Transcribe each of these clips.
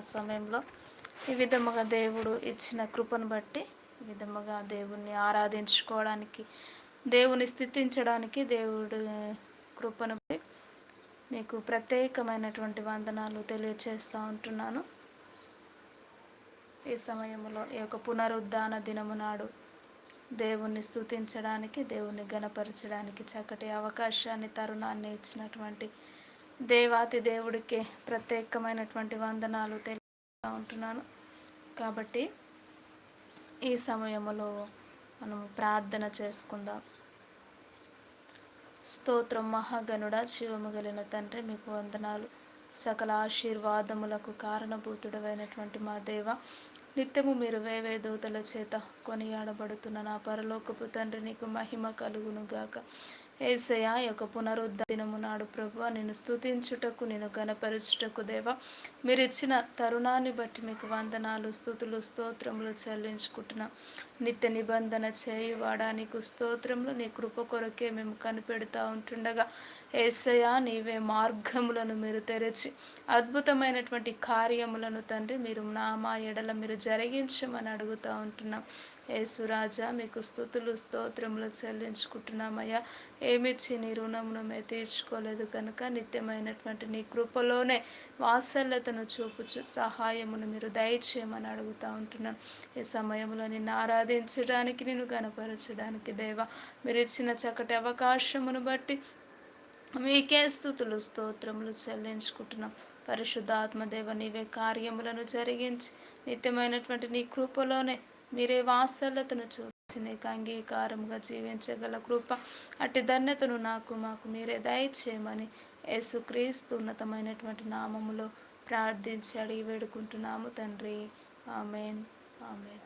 సమయంలో ఈ విధముగా దేవుడు ఇచ్చిన కృపను బట్టి ఈ విధముగా దేవుణ్ణి ఆరాధించుకోవడానికి దేవుని స్థితించడానికి దేవుడు కృపను బట్టి మీకు ప్రత్యేకమైనటువంటి వందనాలు తెలియచేస్తూ ఉంటున్నాను. ఈ సమయంలో ఈ యొక్క పునరుద్ధాన దినము నాడు దేవుణ్ణి స్థుతించడానికి దేవుణ్ణి గణపరచడానికి చక్కటి అవకాశాన్ని తరుణాన్ని ఇచ్చినటువంటి దేవాతి దేవుడికి ప్రత్యేకమైనటువంటి వందనాలు తెలుపుతూ ఉంటున్నాను. కాబట్టి ఈ సమయంలో మనం ప్రార్థన చేసుకుందాం. స్తోత్రం మహాగణుడ శివము గలిన తండ్రి మీకు వందనాలు. సకల ఆశీర్వాదములకు కారణభూతుడమైనటువంటి మా దేవ నిత్యము మీరు వేవే దూతల చేత కొనియాడబడుతున్న నా పరలోకపు తండ్రి నీకు మహిమ కలుగును గాక ఏసయ యొక్క పునరుద్ధ దినము నాడు ప్రభు నేను స్థుతించుటకు నేను గణపరచుటకు దేవ మీరు ఇచ్చిన తరుణాన్ని బట్టి మీకు వందనాలు స్థుతులు స్తోత్రములు చెల్లించుకుంటున్నాం. నిత్య నిబంధన చేయువాడా నీకు స్తోత్రములు నీ కృప కొరకే మేము కనిపెడుతూ ఉంటుండగా. ఏసయ నీవే మార్గములను మీరు తెరచి అద్భుతమైనటువంటి కార్యములను తండ్రి మీరు నా మా ఎడల మీరు జరిగించమని అడుగుతూ ఉంటున్నాం. ఏసురాజా మీకు స్థుతులు స్తోత్రములు చెల్లించుకుంటున్నామయ్యా. ఏమిచ్చి నీ రుణమును మేము తీర్చుకోలేదు కనుక నిత్యమైనటువంటి నీ కృపలోనే వాత్సల్యతను చూపుచు సహాయమును మీరు దయచేయమని అడుగుతూ ఉంటున్నాను ఈ సమయంలో నిన్ను ఆరాధించడానికి నేను కనపరచడానికి దేవా మీరు ఇచ్చిన చక్కటి అవకాశమును బట్టి మీకే స్థుతులు స్తోత్రములు చెల్లించుకుంటున్నాం. పరిశుద్ధాత్మదేవ నీవే కార్యములను జరిగించి నిత్యమైనటువంటి నీ కృపలోనే మీరే వాత్సల్యతను చూపించి నీకు అంగీకారముగా జీవించగల కృప అట్టి ధన్యతను నాకు మాకు మీరే దయచేయమని యేసుక్రీస్తు ఉన్నతమైనటువంటి నామములో ప్రార్థించి అడిగి వేడుకుంటున్నాము తండ్రి. ఆమెన్. ఆమెన్.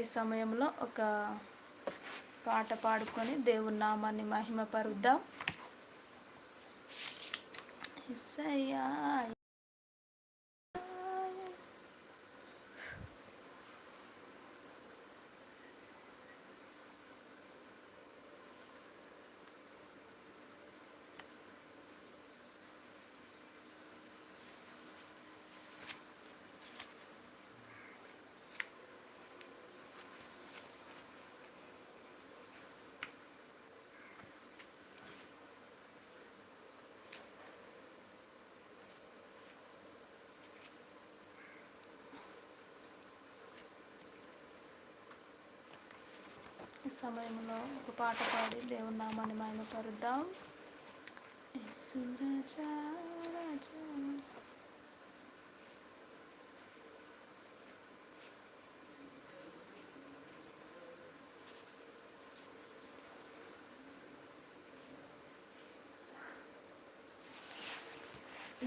ఈ సమయంలో ఒక పాట పాడుకొని దేవుని నామాన్ని మహిమపరుద్దాం. ఎస్సయ్యా ఈ సమయంలో ఒక పాట పాడి దేవుని నామాన్ని మహిమపరుద్దాం. యేసు రాజా,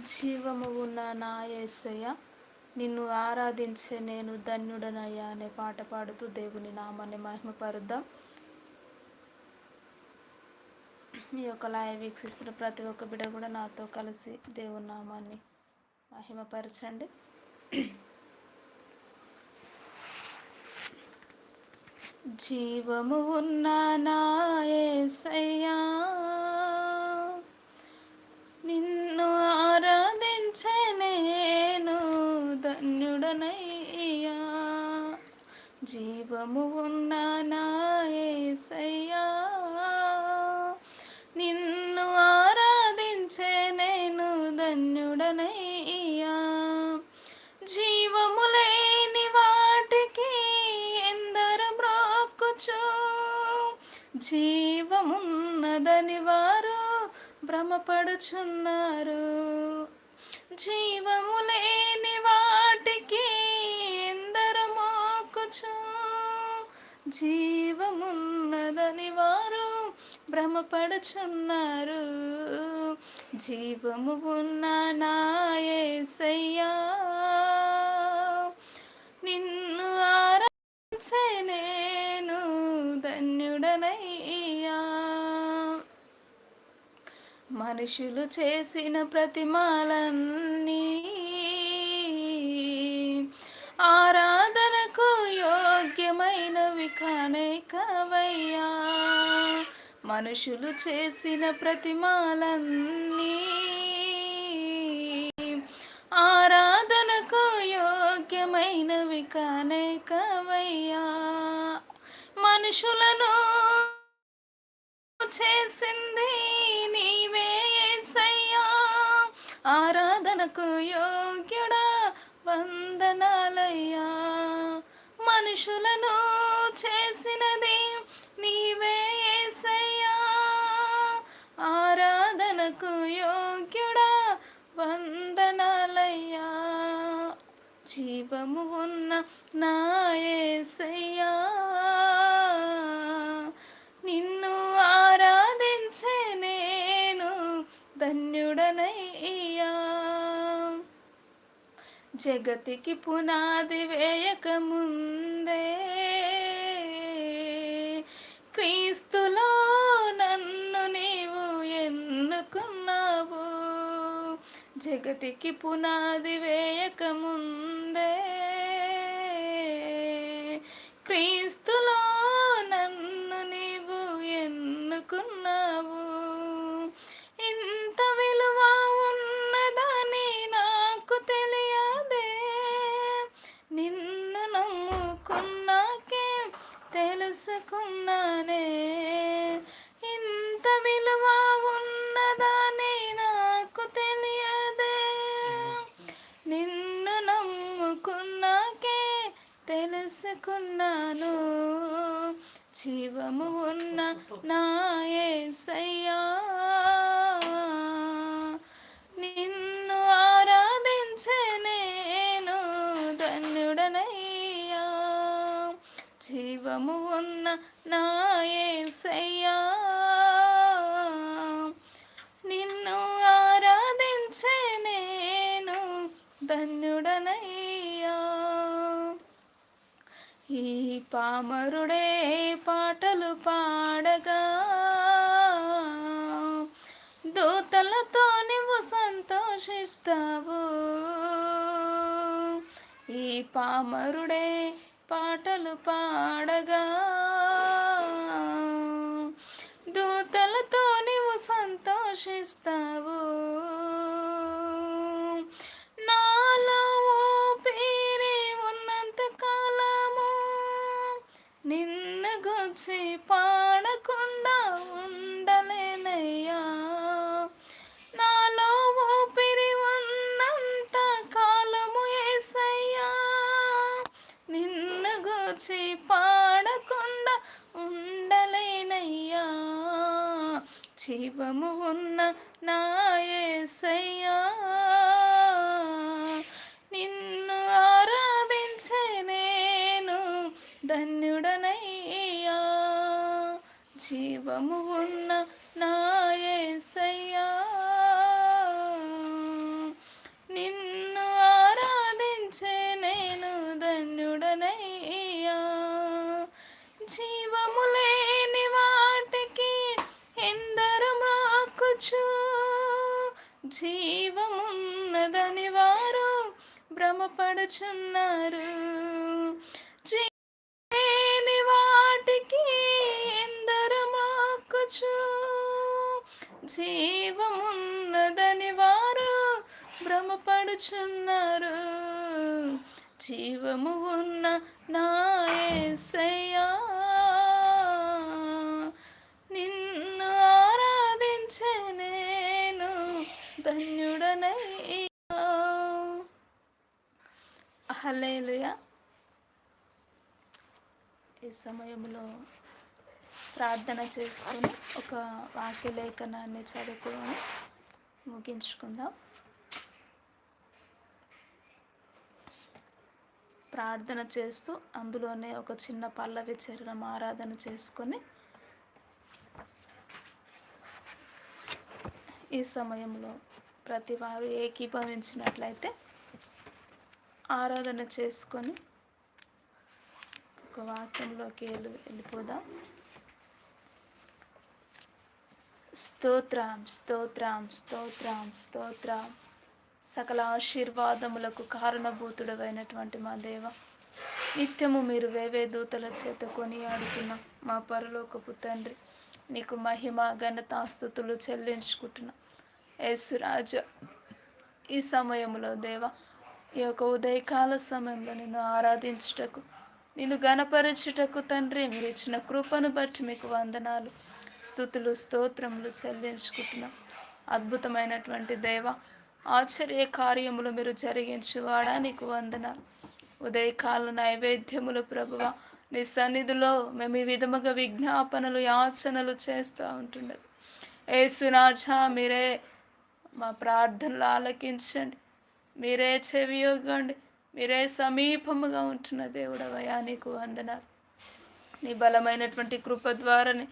జీవము ఉన్న నా ఏసయ్య నిన్ను ఆరాధించే నేను ధన్యుడనయ్యా అనే పాట పాడుతూ దేవుని నామాన్ని మహిమపరుద్దాం. ఈ యొక్క లాయ వీక్షిస్తున్న ప్రతి ఒక్క బిడ కూడా నాతో కలిసి దేవుని నామాన్ని మహిమపరచండి. జీవము ఉన్న నా ధన్యుడనయ్యా జీవము ఉన్న నాయసయ్యా నిన్ను ఆరాధించే నేను ధన్యుడనయ్యా. జీవము లేని వాటికి ఎందరు బ్రోక్కుచు? జీవమున్నదని వారు భ్రమపడుచున్నా జీవమున్నదని వారు భ్రమపడుచున్నారు. జీవము ఉన్న నాయసయ్యా నిన్ను ఆరాధించే నేను ధన్యుడనయ్యా. మనుషులు చేసిన ప్రతిమాలన్నీ ఆరా కానివి కానే కావయ్యా. మనుషులు చేసిన ప్రతిమాలన్నీ ఆరాధనకు యోగ్యమైనవి కానే కావయ్యా. మనుషులను చేసింది నీవే ఏసయ్యా. ఆరాధనకు యోగ్యుడా వందనాలయ్యా. చేసినది నీవే ఏసయ్యా. ఆరాధనకు యోగ్యుడా వందనాలయ్యా. జీవము ఉన్న నా నిన్ను ఆరాధించే నేను ధన్యుడనయ్యా. జగతికి పునాది వేయక జగతికి పునాది వేయకము. జీవము ఉన్న నా యేసయ్యా నిన్ను ఆరాధించే నేను ధన్యుడనయ్యా. జీవము ఉన్న నా యేసయ్యా నిన్ను ఆరాధించే నేను ధన్యుడనయ్యా. ఈ పామరుడే సంతోషిస్తావు ఈ పామరుడే పాటలు పాడగా దూతలతో నీవు సంతోషిస్తావు. నాలో పేరే ఉన్నంత కాలము నిన్న గుచ్చి పా జీవము ఉన్న నాయసయ్యా నిన్ను ఆరాధించే నేను ధన్యుడనయ్యా. జీవము ఉన్న నాయసయ్యా ఏసయ్యా నిన్ను ఆరాధించే నేను ధన్యుడనయ్యా. హల్లెలూయా ఈ సమయంలో ప్రార్థన చేసుకుని ఒక వాక్యలేఖనాన్ని చదువుకొని ముగించుకుందాం. ప్రార్థన చేస్తూ అందులోనే ఒక చిన్న పల్లవి చరణం ఆరాధన చేసుకొని ఈ సమయంలో ప్రతి వారు ఏకీభవించినట్లయితే ఆరాధన చేసుకొని ఒక వాక్యంలోకి వెళ్ళి వెళ్ళిపోదాం. స్తోత్రం స్తోత్రం స్తోత్రం స్తోత్రం. సకల ఆశీర్వాదములకు కారణభూతుడమైనటువంటి మా దేవ. నిత్యము మీరు వేవే దూతల చేత కొనియాడుతున్న మా పరలోకపు తండ్రి నీకు మహిమ ఘనతాస్తుతులు చెల్లించుకుంటున్నా. యేసురాజ ఈ సమయంలో దేవ ఈ యొక్క ఉదయకాల సమయంలో నిన్ను ఆరాధించుటకు నిన్ను గణపరచుటకు తండ్రి మీరు ఇచ్చిన కృపను బట్టి మీకు వందనాలు స్థుతులు స్తోత్రములు చెల్లించుకుంటున్నాం. అద్భుతమైనటువంటి దేవ ఆశ్చర్య కార్యములు మీరు జరిగించువాడా నీకు వందనాలు. ఉదయకాల నైవేద్యములు ప్రభువ నీ సన్నిధిలో మేము ఈ విధముగా విజ్ఞాపనలు యాచనలు చేస్తూ ఉంటుండదు ఏసునాథ మీరే మా ప్రార్థనలు ఆలకించండి. మీరే చెవియోగండి మీరే సమీపముగా ఉంటున్న దేవుడవయా నీకు వందనాలు. నీ బలమైనటువంటి కృప ద్వారానే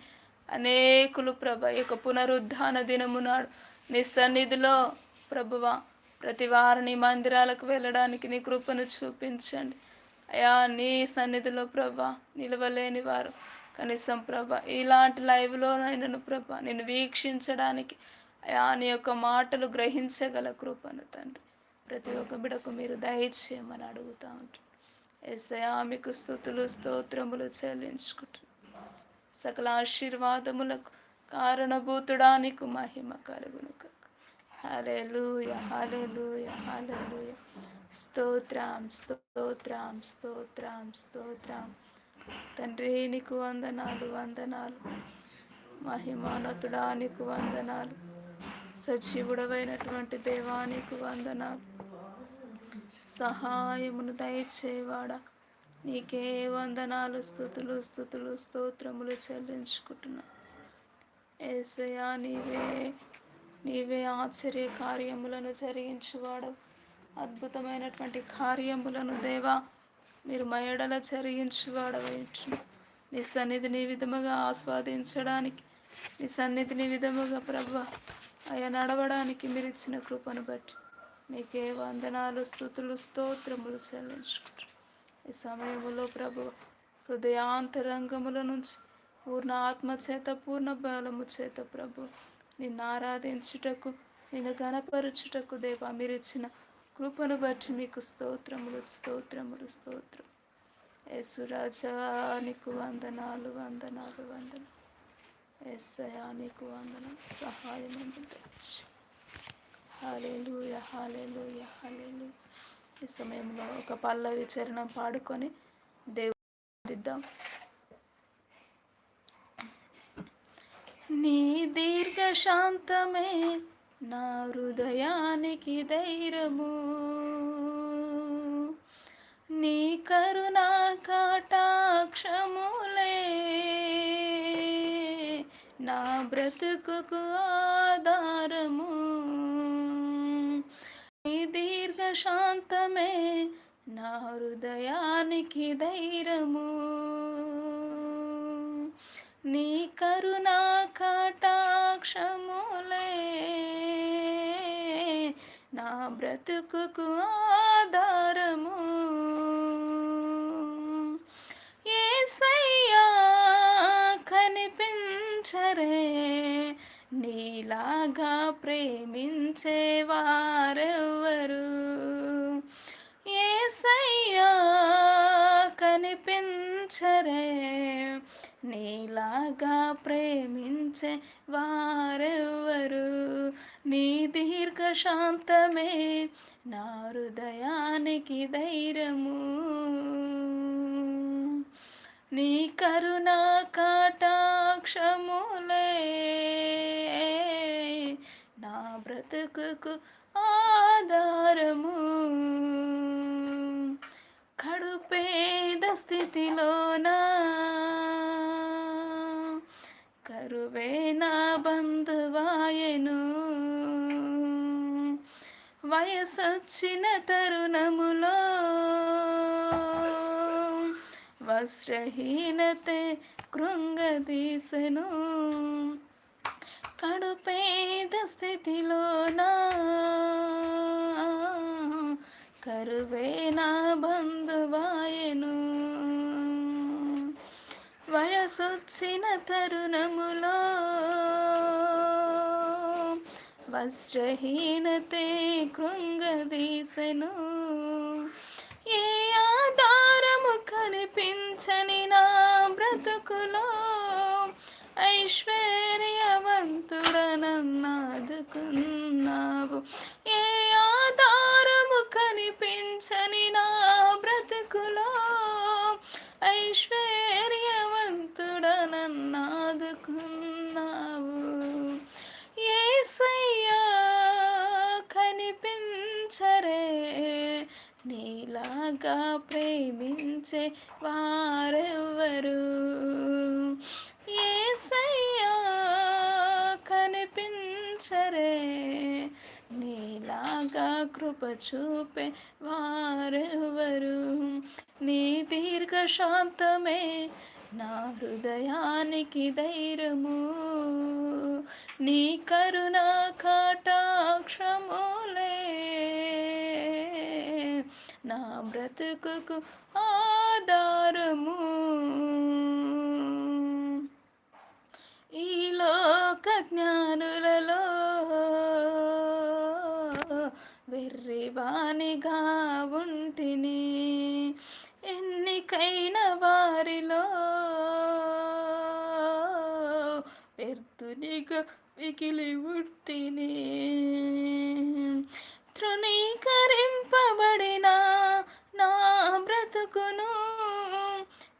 అనేకులు ప్రభ యొక్క పునరుద్ధాన దినము నాడు నీ సన్నిధిలో ప్రభువ ప్రతి వారిని మందిరాలకు వెళ్ళడానికి నీ కృపను చూపించండి. అయా నీ సన్నిధిలో ప్రభ నిలవలేని వారు. కనీసం ప్రభ ఇలాంటి లైవ్లో నన్ను ప్రభ నేను వీక్షించడానికి అయా నీ యొక్క మాటలు గ్రహించగల కృపను తండ్రి. ప్రతి ఒక్క బిడకు మీరు దయచేయమని అడుగుతూ ఉంటారు ఎస్ఐయా మీకు స్థుతులు స్తోత్రములు చెల్లించుకుంటున్నాను సకల ఆశీర్వాదములకు కారణభూతుడానికి మహిమ కలుగును హలెలూయ హలెలూయ హలెలూయ స్తోత్రం స్తోత్రం స్తోత్రం స్తోత్రం తండ్రి నీకు వందనాలు వందనాలు. మహిమానతుడా నీకు వందనాలు. సజీవుడవైనటువంటి దేవానికి వందనాలు. సహాయమును దయచేవాడా. నీకే వందనాలు స్థుతులు స్థుతులు స్తోత్రములు చెల్లించుకుంటున్నా. ఏసయా నీవే నీవే ఆశ్చర్య కార్యములను జరిగించువాడు. అద్భుతమైనటువంటి కార్యములను దేవా మీరు మయడల జరిగించువాడవేంటున్నా నీ సన్నిధిని విధముగా ఆస్వాదించడానికి నీ సన్నిధిని విధముగా ప్రభ అయ్యా నడవడానికి మీరు ఇచ్చిన కృపను బట్టి నీకే వందనాలు స్థుతులు స్తోత్రములు చెల్లించుకుంటారు ఈ సమయంలో ప్రభు హృదయాంతరంగముల నుంచి పూర్ణ ఆత్మ చేత పూర్ణ బలము చేత ప్రభు నిన్ను ఆరాధించుటకు నిన్ను గణపరుచుటకు దేవా మీరు ఇచ్చిన కృపను బట్టి మీకు స్తోత్రములు స్తోత్రములు స్తోత్రం. యేసురాజా నీకు వందనాలు వందనాలు వందనాలు. ఎస్సయా నీకు వందనం సహాయం అందించు హాలేలుయ హాలేలుయ హాలేలు ఈ సమయంలో ఒక పల్లవి చరణం పాడుకొని దేవుడిద్దాం నీ దీర్ఘ శాంతమే నా హృదయానికి ధైర్యము. నీ కరుణా కాటాక్షములే నా బ్రతుకుకు ఆధారము. నీ దీర్ఘ శాంతమే నా హృదయానికి ధైర్యము. నీ కరుణా కటాక్షములే. నా బ్రతుకు ఆధారము. ఏసయ్యా కనిపించరే నీలాగా ప్రేమించేవారెవరు ఏసయ్యా కనిపించరే నీలాగా ప్రేమించే వారెవరు నీ దీర్ఘ శాంతమే నా హృదయానికి ధైర్యము. నీ కరుణా కాటాక్షములే నా బ్రతుకు ఆధారము. కడుపేద స్థితిలోనా నువ్వే నా బంధువాయను. వయసొచ్చిన తరుణములో వస్త్రహీనతే కృంగదీసెను. కడుపేద స్థితిలోనా కరువే నా బంధువాయను. వయసొచ్చిన తరుణములో వస్త్రహీనతే కృంగదీసెను. ఏ ఆధారము కనిపించని నా బ్రతుకులో ఐశ్వర్యవంతుడనన్నాదుకున్నావు. ఏ ఆధారము కనిపించని నా బ్రతుకులో నన్నాదుకున్నావు ఏసయ్యా కనిపించరే. నీలాగా ప్రేమించే వారెవ్వరు. ఏసయ్యా కనిపించరే. నీలాగా కృప చూపే వారెవ్వరు. నీ దీర్ఘ శాంతమే నా హృదయానికి ధైర్యము నీ కరుణ కాటాక్షములే. నా బ్రతుకు ఆధారము. ఈ లోక జ్ఞానులలో వెర్రివానిగా ఉంటిని. ఎన్నికైన వారిలో వ్యర్థునిగా మిగిలి ఉట్టిని. తృణీకరింపబడిన నా బ్రతుకును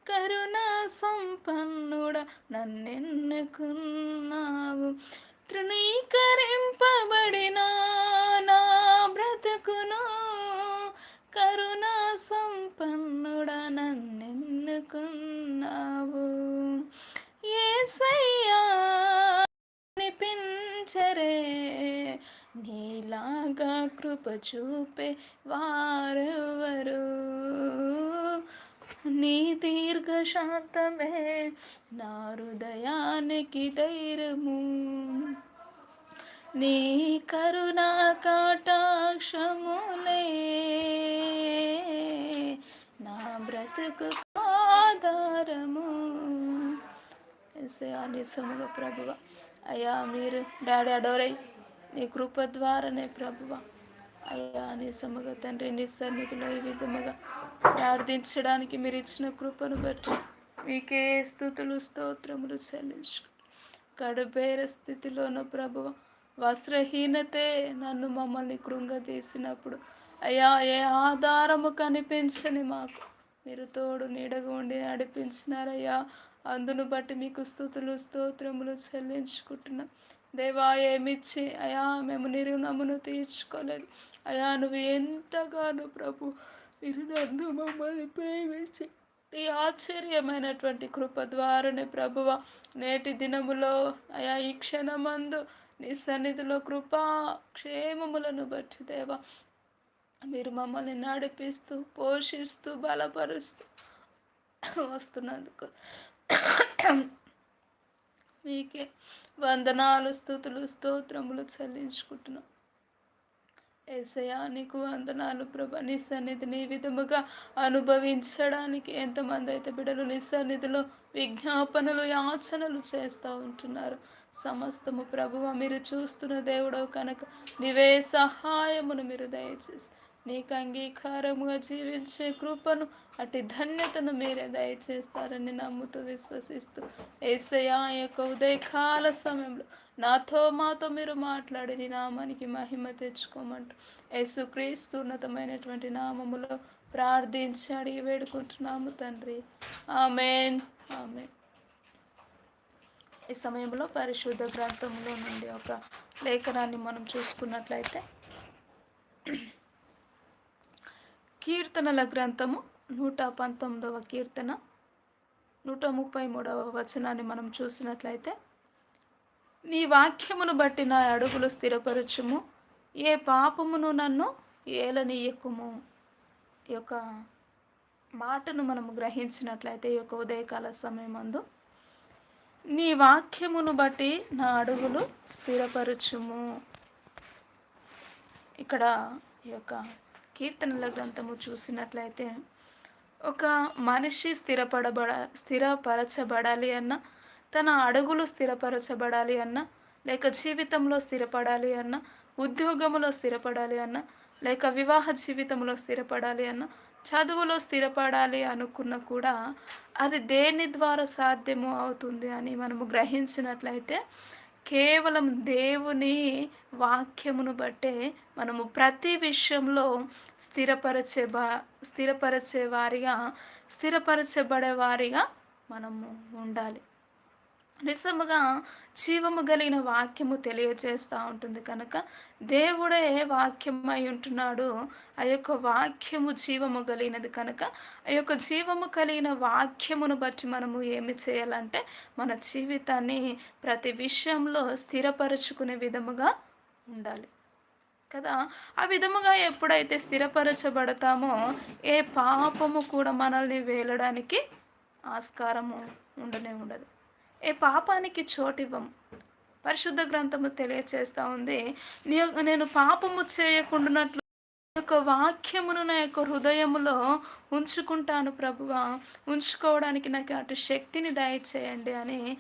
కరుణ సంపన్నుడ నన్నెన్నుకున్నావు. తృణీకరిం సరే నీలాగా కృప చూపే వారెవరు? నీ దీర్ఘ శాంతమే నా హృదయానికి ధైర్యము. నీ కరుణా కాటాక్షములే నా బ్రతుకు ఆధారము. ఎస్ఐ నిజముగ ప్రభువ. అయ్యా మీరు డాడీ అడోరై నీ కృప ద్వారానే ప్రభువ. అయ్యా నిజముగా తండ్రి నీ సన్నిధిలో ఈ విధముగా ప్రార్థించడానికి మీరు ఇచ్చిన కృపను బట్టి మీకే స్థుతులు స్తోత్రములు చెల్లించు కడుబేర స్థితిలోన ప్రభువ వస్త్రహీనతే నన్ను మమ్మల్ని కృంగదీసినప్పుడు అయ్యా ఏ ఆధారము కనిపించని మాకు. మీరు తోడు నీడగా ఉండి నడిపించినారయ్యా. అందును బట్టి మీకు స్థుతులు స్తోత్రములు చెల్లించుకుంటున్నాం. దేవా ఏమిచ్చి అయా మేము నిరుణమును తీర్చుకోలేదు. అయా నువ్వు ఎంతగానో ప్రభు మీరు నన్ను మమ్మల్ని ప్రేమించి ఈ ఆశ్చర్యమైనటువంటి కృప ద్వారానే ప్రభువ నేటి దినములో అయా ఈ క్షణమందు నీ సన్నిధిలో కృపా క్షేమములను బట్టి దేవా మీరు మమ్మల్ని నడిపిస్తూ పోషిస్తూ బలపరుస్తూ వస్తున్నందుకు మీకే వందనాలు స్థుతులు స్తోత్రములు చెల్లించుకుంటున్నాం. ఏసయా నీకు వందనాలు ప్రభ. నీ సన్నిధిని విధముగా అనుభవించడానికి ఎంతమంది అయితే బిడ్డలు నీ సన్నిధిలో విజ్ఞాపనలు యాచనలు చేస్తూ ఉంటున్నారు. సమస్తము ప్రభువ మీరు చూస్తున్న దేవుడవు కనుక నీవే సహాయమును మీరు దయచేసి నీకు అంగీకారముగా జీవించే కృపను అటు ధన్యతను మీరే దయచేస్తారని నమ్ముతూ విశ్వసిస్తూ ఏసయా యొక్క ఉదయకాల సమయంలో నాతో మాతో మీరు మాట్లాడి నీ నామానికి మహిమ తెచ్చుకోమంటూ యేసుక్రీస్తు ఉన్నతమైనటువంటి నామములో ప్రార్థించి అడిగి వేడుకుంటున్నాము తండ్రి. ఆమెన్. ఆమెన్. ఈ సమయంలో పరిశుద్ధ గ్రంథంలో నుండి ఒక లేఖనాన్ని మనం చూసుకున్నట్లయితే కీర్తనల గ్రంథము నూట పంతొమ్మిదవ కీర్తన నూట ముప్పై మూడవ వచనాన్ని మనం చూసినట్లయితే నీ వాక్యమును బట్టి నా అడుగులు స్థిరపరచుము ఏ పాపమును నన్ను ఏలనీయకుము ఈ యొక్క మాటను మనము గ్రహించినట్లయితే ఈ యొక్క ఉదయకాల సమయమందు నీ వాక్యమును బట్టి నా అడుగులు స్థిరపరచుము. ఇక్కడ ఈ యొక్క కీర్తనల గ్రంథము చూసినట్లయితే ఒక మనిషి స్థిరపడబడ స్థిరపరచబడాలి అన్న తన అడుగులు స్థిరపరచబడాలి అన్న లేక జీవితంలో స్థిరపడాలి అన్న ఉద్యోగంలో స్థిరపడాలి అన్న లేక వివాహ జీవితంలో స్థిరపడాలి అన్న చదువులో స్థిరపడాలి అనుకున్న కూడా అది దేని ద్వారా సాధ్యము అవుతుంది అని మనము గ్రహించినట్లయితే కేవలం దేవుని వాక్యమును బట్టే మనము ప్రతి విషయంలో స్థిరపరచే బా స్థిరపరచే వారిగా స్థిరపరచబడే వారిగా మనము ఉండాలి. నిజముగా జీవము కలిగిన వాక్యము తెలియజేస్తూ ఉంటుంది కనుక దేవుడే వాక్యమై ఉంటున్నాడు. ఆ యొక్క వాక్యము జీవము కలిగినది కనుక ఆ యొక్క జీవము కలిగిన వాక్యమును బట్టి మనము ఏమి చేయాలంటే మన జీవితాన్ని ప్రతి విషయంలో స్థిరపరుచుకునే విధముగా ఉండాలి. కదా? ఆ విధముగా ఎప్పుడైతే స్థిరపరచబడతామో ఏ పాపము కూడా మనల్ని వేలడానికి ఆస్కారము ఉండనే ఉండదు. ఏ పాపానికి చోటివ్వం. పరిశుద్ధ గ్రంథము తెలియచేస్తూ ఉంది. నీ నేను పాపము చేయకుండానట్లు యొక్క వాక్యమును నా యొక్క హృదయములో ఉంచుకుంటాను ప్రభువ. ఉంచుకోవడానికి నాకు అటు శక్తిని దయచేయండి అని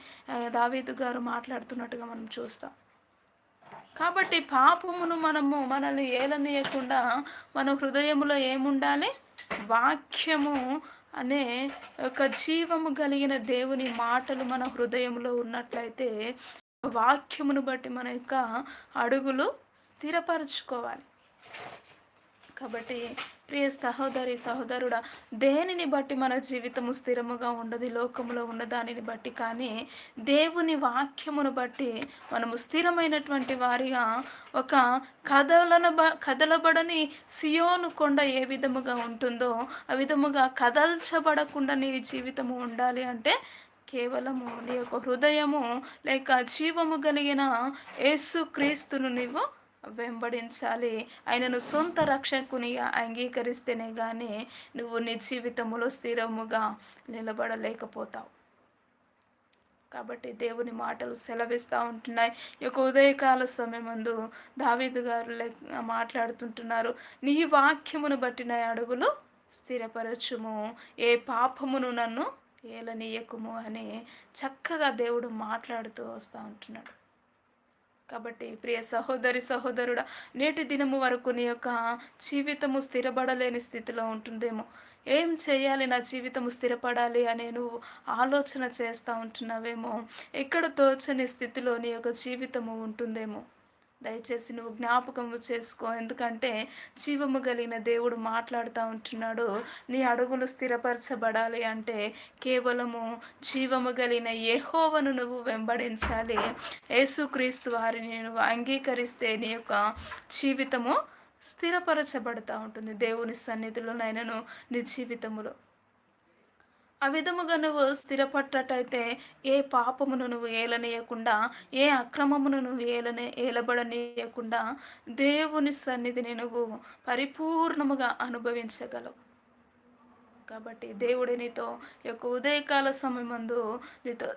దావేదు గారు మాట్లాడుతున్నట్టుగా మనం చూస్తాం. కాబట్టి పాపమును మనము మనల్ని ఏలనీయకుండా మన హృదయములో ఏముండాలి? వాక్యము అనే ఒక జీవము కలిగిన దేవుని మాటలు మన హృదయంలో ఉన్నట్లయితే వాక్యమును బట్టి మన యొక్క అడుగులు స్థిరపరచుకోవాలి. కాబట్టి ప్రియ సహోదరి సహోదరుడా దేనిని బట్టి మన జీవితము స్థిరముగా ఉండదు లోకములో ఉన్న దానిని బట్టి? కానీ దేవుని వాక్యమును బట్టి మనము స్థిరమైనటువంటి వారిగా ఒక కదలన కదలబడని సియోను కొండ ఏ విధముగా ఉంటుందో ఆ విధముగా కదల్చబడకుండా నీ జీవితము ఉండాలి అంటే కేవలము నీ యొక్క హృదయము లేక జీవము కలిగిన యేసు క్రీస్తును నీవు వెంబడించాలి. ఆయనను సొంత రక్షకునిగా అంగీకరిస్తేనే కానీ నువ్వు నీ జీవితంలో స్థిరముగా నిలబడలేకపోతావు. కాబట్టి దేవుని మాటలు సెలవిస్తూ ఉంటున్నాయి. ఈ యొక్క ఉదయకాల సమయమందు దావీదు గారు మాట్లాడుతుంటున్నారు. నీ వాక్యమును బట్టిన అడుగులు స్థిరపరచుము. ఏ పాపమును నన్ను ఏలనీయకుము అని చక్కగా దేవుడు మాట్లాడుతూ వస్తూ ఉంటున్నాడు. కాబట్టి ప్రియ సహోదరి సహోదరుడ నేటి దినము వరకు నీ యొక్క జీవితము స్థిరపడలేని స్థితిలో ఉంటుందేమో. ఏం చేయాలి? నా జీవితము స్థిరపడాలి అనే నువ్వు ఆలోచన చేస్తూ ఉంటున్నావేమో. ఎక్కడ తోచని స్థితిలో నీ యొక్క జీవితము ఉంటుందేమో. దయచేసి నువ్వు జ్ఞాపకం చేసుకో. ఎందుకంటే జీవము కలిగిన దేవుడు మాట్లాడుతూ ఉంటున్నాడు. నీ అడుగులు స్థిరపరచబడాలి అంటే కేవలము జీవము కలిగిన ఏహోవను నువ్వు వెంబడించాలి. యేసుక్రీస్తు వారిని నువ్వు అంగీకరిస్తే నీ యొక్క జీవితము స్థిరపరచబడుతూ ఉంటుంది. దేవుని సన్నిధిలో నైనను నీ జీవితములో. ఆ విధముగా నువ్వు స్థిరపట్టయితే ఏ పాపమును నువ్వు ఏలనేయకుండా ఏ అక్రమమును నువ్వు ఏలనే ఏలబడనేయకుండా దేవుని సన్నిధిని నువ్వు పరిపూర్ణముగా అనుభవించగలవు. కాబట్టి దేవుడి నీతో యొక్క ఉదయకాల సమయమందు నీతో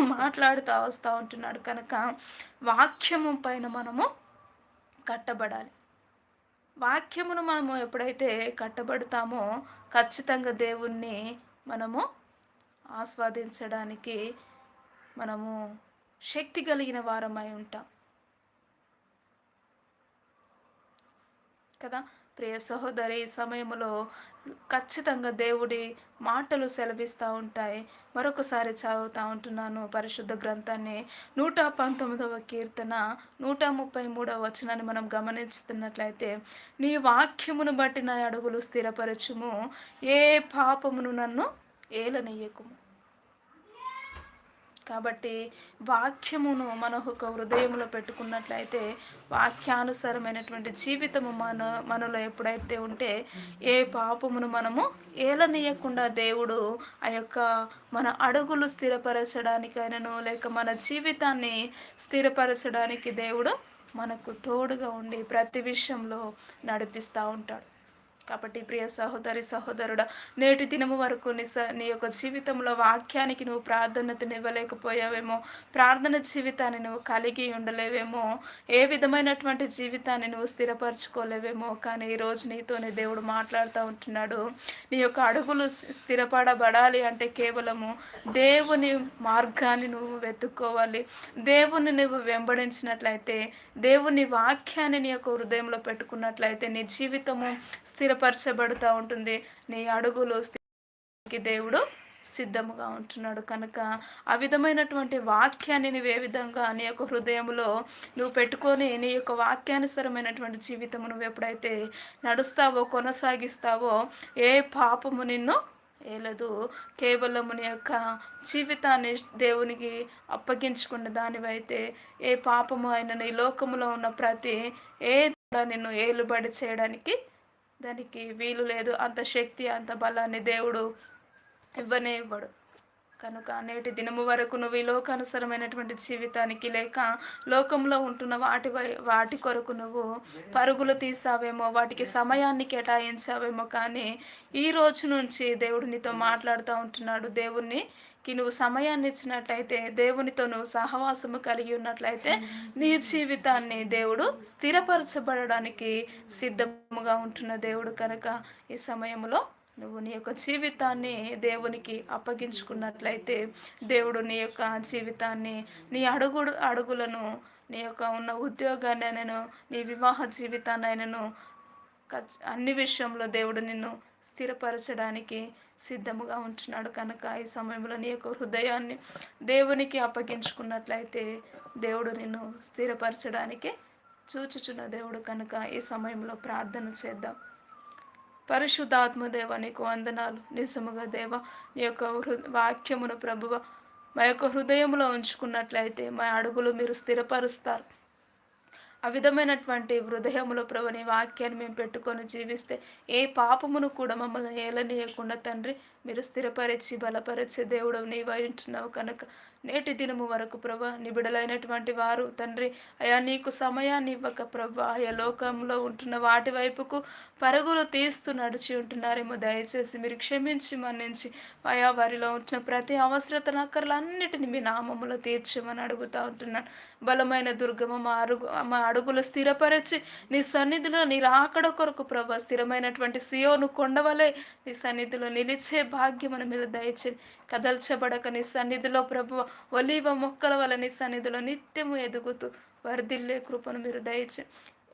మాట్లాడుతూ వస్తూ ఉంటున్నాడు. కనుక వాక్యము పైన మనము కట్టబడాలి. వాక్యమును మనము ఎప్పుడైతే కట్టబడతామో ఖచ్చితంగా దేవుణ్ణి మనము ఆస్వాదించడానికి మనము శక్తి కలిగిన వారమై ఉంటాం. కదా? ప్రియ సహోదరి ఈ సమయంలో ఖచ్చితంగా దేవుడి మాటలు సెలవిస్తూ ఉంటాయి. మరొకసారి చదువుతూ ఉంటున్నాను పరిశుద్ధ గ్రంథాన్ని. నూట పంతొమ్మిదవ కీర్తన నూట ముప్పై మూడవ వచనాన్ని మనం గమనిస్తున్నట్లయితే నీ వాక్యమును బట్టి నా అడుగులు స్థిరపరచుము. ఏ పాపమును నన్ను ఏలనెయ్యకుము కాబట్టి వాక్యమును మన ఒక హృదయంలో పెట్టుకున్నట్లయితే వాక్యానుసారమైనటువంటి జీవితము మన మనలో ఎప్పుడైతే ఉంటే ఏ పాపమును మనము ఏలనీయకుండా దేవుడు ఆ యొక్క మన అడుగులు స్థిరపరచడానికైనను లేక మన జీవితాన్ని స్థిరపరచడానికి దేవుడు మనకు తోడుగా ఉండి ప్రతి విషయంలో నడిపిస్తూ ఉంటాడు. కాబట్టి ప్రియ సహోదరి సహోదరుడ నేటి దినము వరకు నీ నీ యొక్క జీవితంలో వాక్యానికి నువ్వు ప్రాధాన్యతనివ్వలేకపోయావేమో ప్రార్థన జీవితాన్ని నువ్వు కలిగి ఉండలేవేమో ఏ విధమైనటువంటి జీవితాన్ని నువ్వు స్థిరపరచుకోలేవేమో కానీ ఈరోజు నీతోనే దేవుడు మాట్లాడుతూ ఉంటున్నాడు. నీ యొక్క అడుగులు స్థిరపడబడాలి అంటే కేవలము దేవుని మార్గాన్ని నువ్వు వెతుక్కోవాలి. దేవుని నువ్వు వెంబడించినట్లయితే దేవుని వాక్యాన్ని నీ యొక్క హృదయంలో పెట్టుకున్నట్లయితే నీ జీవితము స్థిర స్థిరపరచబడుతూ ఉంటుంది. నీ అడుగులు దేవుడు సిద్ధముగా ఉంటున్నాడు కనుక ఆ విధమైనటువంటి వాక్యాన్ని నువ్వు ఏ విధంగా నీ యొక్క హృదయంలో నువ్వు పెట్టుకొని నీ యొక్క వాక్యానుసరమైనటువంటి జీవితము నువ్వు ఎప్పుడైతే నడుస్తావో కొనసాగిస్తావో ఏ పాపము నిన్ను ఏలదు. కేవలము నీ యొక్క జీవితాన్ని దేవునికి అప్పగించుకున్న దానివైతే ఏ పాపము అయిన ఈ లోకములో ఉన్న ప్రతి ఏ నిన్ను ఏలుబడి చేయడానికి దానికి వీలు లేదు. అంత శక్తి అంత బలాన్ని దేవుడు ఇవ్వనే ఇవ్వడు. కనుక నేటి దినము వరకు నువ్వు ఈ లోకానుసరమైనటువంటి జీవితానికి లేక లోకంలో ఉంటున్న వాటి వాటి కొరకు నువ్వు పరుగులు తీసావేమో వాటికి సమయాన్ని కేటాయించావేమో కానీ ఈ రోజు నుంచి దేవుడు నీతో మాట్లాడుతూ ఉంటున్నాడు. దేవుణ్ణి కి నువ్వు సమయాన్ని ఇచ్చినట్లయితే దేవునితో నువ్వు సహవాసము కలిగి ఉన్నట్లయితే నీ జీవితాన్ని దేవుడు స్థిరపరచబడడానికి సిద్ధముగా ఉంటున్న దేవుడు కనుక ఈ సమయంలో నువ్వు నీ యొక్క జీవితాన్ని దేవునికి అప్పగించుకున్నట్లయితే దేవుడు నీ యొక్క జీవితాన్ని నీ అడుగు అడుగులను నీ యొక్క ఉన్న ఉద్యోగాన్ని నీ వివాహ జీవితాన్ని అన్ని విషయంలో దేవుడు నిన్ను స్థిరపరచడానికి సిద్ధముగా ఉంటున్నాడు కనుక ఈ సమయంలో నీ యొక్క హృదయాన్ని దేవునికి అప్పగించుకున్నట్లయితే దేవుడు నిన్ను స్థిరపరచడానికి చూచుచున్న దేవుడు కనుక ఈ సమయంలో ప్రార్థన చేద్దాం. పరిశుద్ధాత్మదేవ నీకు వందనాలు. నిజముగా దేవ నీ యొక్క హృ వాక్యమును ప్రభువ మా యొక్క హృదయంలో ఉంచుకున్నట్లయితే మా అడుగులు మీరు స్థిరపరుస్తారు. ఆ విధమైనటువంటి హృదయములో ప్రభు నీ వాక్యాన్ని మేము పెట్టుకొని జీవిస్తే ఏ పాపమును కూడా మమ్మల్ని ఏలనీయకుండా తండ్రి మీరు స్థిరపరిచి బలపరిచే దేవుడు నీవై ఉంటున్నావు కనుక. నేటి దినము వరకు ప్రభా నిబిడలైనటువంటి వారు తండ్రి అయా నీకు సమయాన్ని ఇవ్వక ప్రభా ఆయా లోకంలో ఉంటున్న వాటి వైపుకు పరుగులు తీస్తూ నడిచి ఉంటున్నారేమో దయచేసి మీరు క్షమించి మన్నించి ఆయా వారిలో ఉంటున్న ప్రతి అవసరతల అక్కర్లన్నిటిని మీ నామములో తీర్చమని అడుగుతా ఉంటున్నాను. బలమైన దుర్గమ మా అరుగు మా అడుగులు స్థిరపరిచి నీ సన్నిధిలో నీ రాకడ కొరకు ప్రభా స్థిరమైనటువంటి సియోను కొండవలే నీ సన్నిధిలో నిలిచే భాగ్యం మన మీద దయచేసి కదల్చబడక నీ సన్నిధిలో ప్రభు ఒలీవ మొక్కల వల్ల నీ సన్నిధిలో నిత్యము ఎదుగుతూ వరదిల్లే కృపను మీరు దయచే.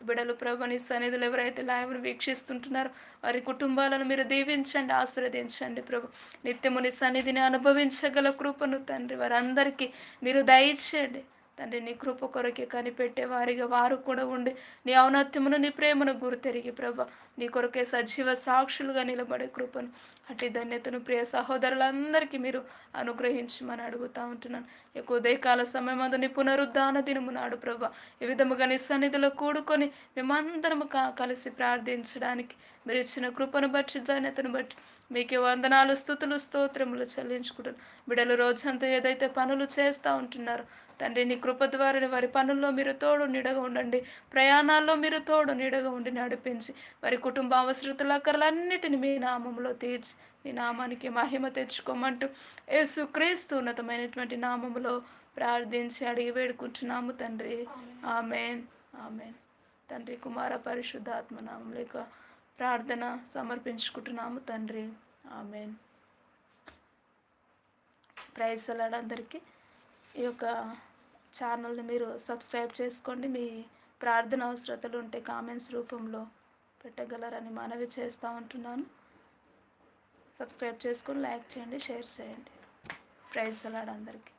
బిడలు ప్రభు నీ సన్నిధిలో ఎవరైతే లైవ్ను వీక్షిస్తుంటున్నారో వారి కుటుంబాలను మీరు దీవించండి ఆశీర్వదించండి ప్రభు. నిత్యము నీ సన్నిధిని అనుభవించగల కృపను తండ్రి వారందరికీ మీరు దయచేయండి. తండ్రి నీ కృప కొరకే కనిపెట్టే వారిగా వారు కూడా ఉండి నీ ఔన్నత్యమును నీ ప్రేమను గురితెరిగి ప్రభ. నీ కొరకే సజీవ సాక్షులుగా నిలబడే కృపను అటు ధన్యతను ప్రియ సహోదరులందరికీ మీరు అనుగ్రహించమని అడుగుతా ఉంటున్నాను. ఎక్కువ ఉదయకాల సమయం నీ పునరుద్ధాన దినము నాడు ప్రభ. ఈ విధముగా నీ సన్నిధిలో కూడుకొని మేమందరము కా కలిసి ప్రార్థించడానికి మీరు ఇచ్చిన కృపను బట్టి ధన్యతను బట్టి మీకే వందనాలు స్థుతులు స్తోత్రములు చెల్లించుకుంటున్నాను. బిడలు రోజంతా ఏదైతే పనులు చేస్తూ ఉంటున్నారో తండ్రి నీ కృప ద్వారా వారి పనుల్లో మీరు తోడు నీడగా ఉండండి. ప్రయాణాల్లో మీరు తోడు నీడగా ఉండి నడిపించి వారి కుటుంబ అవసరతల అక్కర్లన్నిటిని మీ నామంలో తీర్చి నీ నామానికి మహిమ తెచ్చుకోమంటూ యేసు క్రీస్తు ఉన్నతమైనటువంటి నామములో ప్రార్థించి అడిగి వేడుకుంటున్నాము తండ్రి. ఆమెన్. ఆమెన్. తండ్రి కుమార పరిశుద్ధాత్మ నామం లేక ప్రార్థన సమర్పించుకుంటున్నాము తండ్రి. ఆమెన్. ప్రైజ్ అందరికీ. ఈ యొక్క ఛానల్ని మీరు సబ్స్క్రైబ్ చేసుకోండి. మీ ప్రార్థన అవసరతలు ఉంటే కామెంట్స్ రూపంలో పెట్టగలరని మనవి చేస్తూ ఉంటున్నాను. సబ్స్క్రైబ్ చేసుకొని లైక్ చేయండి షేర్ చేయండి. ప్రైజ్ అలాడ్ అందరికీ.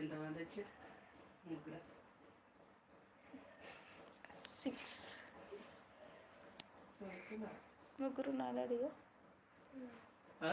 ఎంతమంది వచ్చారు? సిక్స్. ముగ్గురు నాలుగు ఆ?